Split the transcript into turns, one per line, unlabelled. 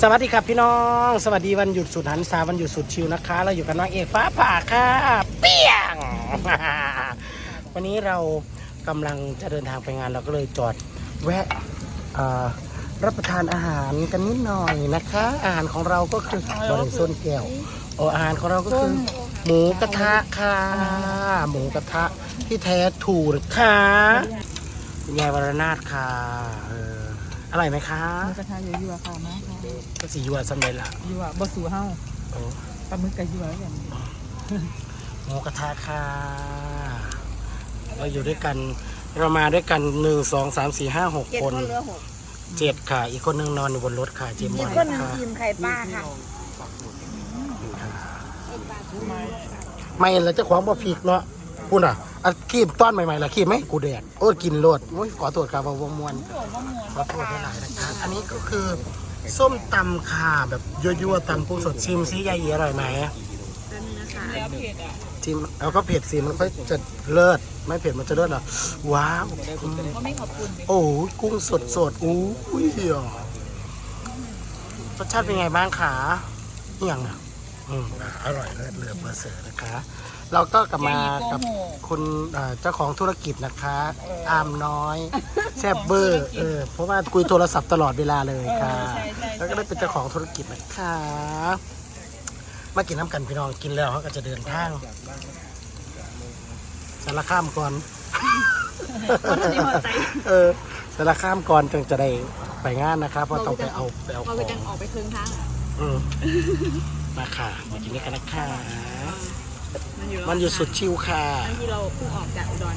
สวัสดีครับพี่น้อง สวัสดีวันหยุดสุดหันษาวันหยุดสุดชิวนะคะ เราอยู่กันน้องเอกฟ้าผ่าค่ะเปี้ยง วันนี้เรากำลังจะเดินทางไปงานเราก็เลยจอดแวะรับประทานอาหารกันนิดหน่อยนะคะ อาหารของเราก็คือบริส้นแก้วโออาหารของเราก็คือ หมูกระทะค่ะ หมูกระทะที่แท้ถูกค่ะคุณยายวรนาถค่ะ ร่อยไหมคะ
หมูกระทะยั่วๆค่ะมาค่ะ
ก็สียัวสำเร็จละ
ยั่วบ่สู่เฮา
โอ้
ปลาหมึกกับยั่วแล้วกัน
หมูกระทะค่ะ เราอยู่ด้วยกัน เรามาด้วยกันหนึ่งสองสามสี่ห้าหก
เจ็ด
ค
คนนเหลือหก
เจ็ดค่ะ อีกคนหนึ่งนอนอยู่บนรถค่ะเจมส์บ
อี
อกล
คนหนึ่ง
ค่ะ
ทีมไข่ป้าค่ะ
ไม่แล้วเจะขวางบ่พริกเนาะพูดอะ อันคีบต้อนใหม่ๆละคีบไหมกูแดดโอ้ยกินโลดโอ้ยขอตรวจครับว่าวงมวนขอโทษด้วยหลายนะครับอันนี้ก็คือส้มตำค่ะแบบยั่วๆตำกุ้งสดชิมซิยายเอ๋อร่อยไหม
แล้วเผ็ดอะ
ชิมเอาก็เผ็ดสิมันค่อยจะเลิศไม่เผ็ดมันจะเลิศเหรอว้าวอืม
เขาไม่ขอบคุณ
โอ้ยกุ้งสดสดๆอู้ยเหี่ยรสชาติเป็นไงบ้างคะเอี่ยงอะ อืมอะอร่อยเลิศเลือเบอร์เสือนะคะ เราก็กลับมากับคุณเอ่อเจ้าของธุรกิจนะคะอามน้อยแซบเบอร์เออเพราะว่าคุยโทรศัพท์ตลอดเวลาเลยค่ะแล้วก็ได้เป็นเจ้าของธุรกิจนะคะ มากินน้ำกันพี่น้องกินแล้วเขาก็จะเดินทางสารข้ามก่อนเออสารข้ามก่อนจึงจะได้ไปงานนะครับเพราะต้องไปเอาไปเอาข
เรา
อ
ไป
ง
จังออกไปครึ่งทาง
อื มมาค่ะ มากินด้วยกันนะคะ
มันอยู่
มันอยู่สุดชิวค่ะ
ที่เราเพิ่งออกจากอุดร